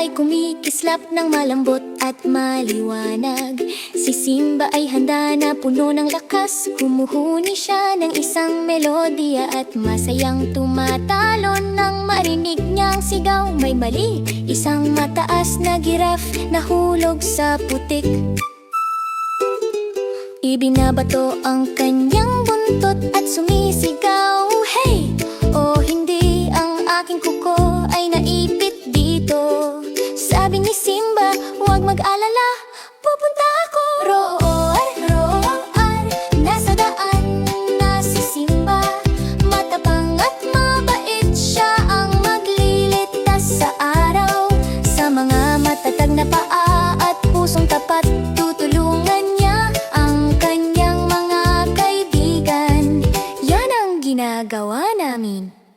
ay kumikislap ng malambot at maliwanag. Si Simba ay handa na puno ng lakas. Humuhuni siya ng isang melodiya At masayang tumatalon nang marinig niyang sigaw. May mali, isang mataas na giraffe Nahulog sa putik. Ibinabato ang kanyang buntot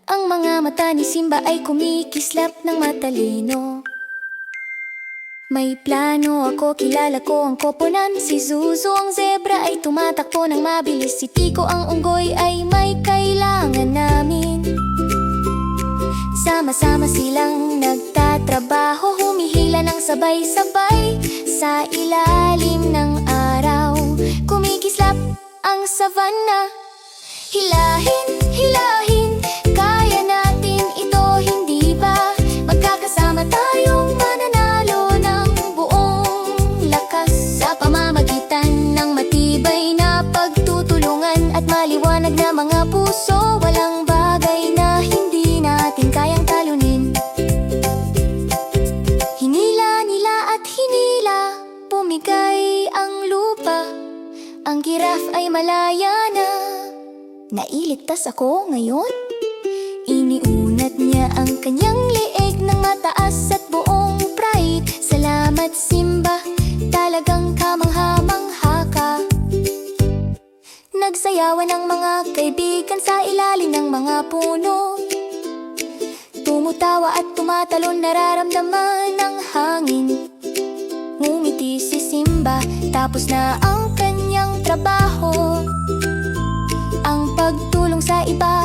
Ang mga mata ni Simba ay kumikislap ng matalino. May plano ako, kilala ko ang koponan. Si Zuzu ang zebra ay tumatakbo ng mabilis. Si Tiko ang unggoy ay may kailangan namin. Sama-sama silang nagtatrabaho Humihila ng sabay-sabay. Sa ilalim ng araw Kumikislap ang savanna Hilahin, hilahin mga puso Walang bagay na hindi natin kayang talunin. Hinila nila at hinila Pumigay ang lupa. Ang giraffe ay malaya na Nailigtas ako ngayon. Iniunat niya ang kanyang leeg ng Nagsayawan ang mga kaibigan sa ilalim ng mga puno. Tumutawa at tumatalon nararamdaman ng hangin. Ngumiti si Simba, tapos na ang kanyang trabaho. Ang pagtulong sa iba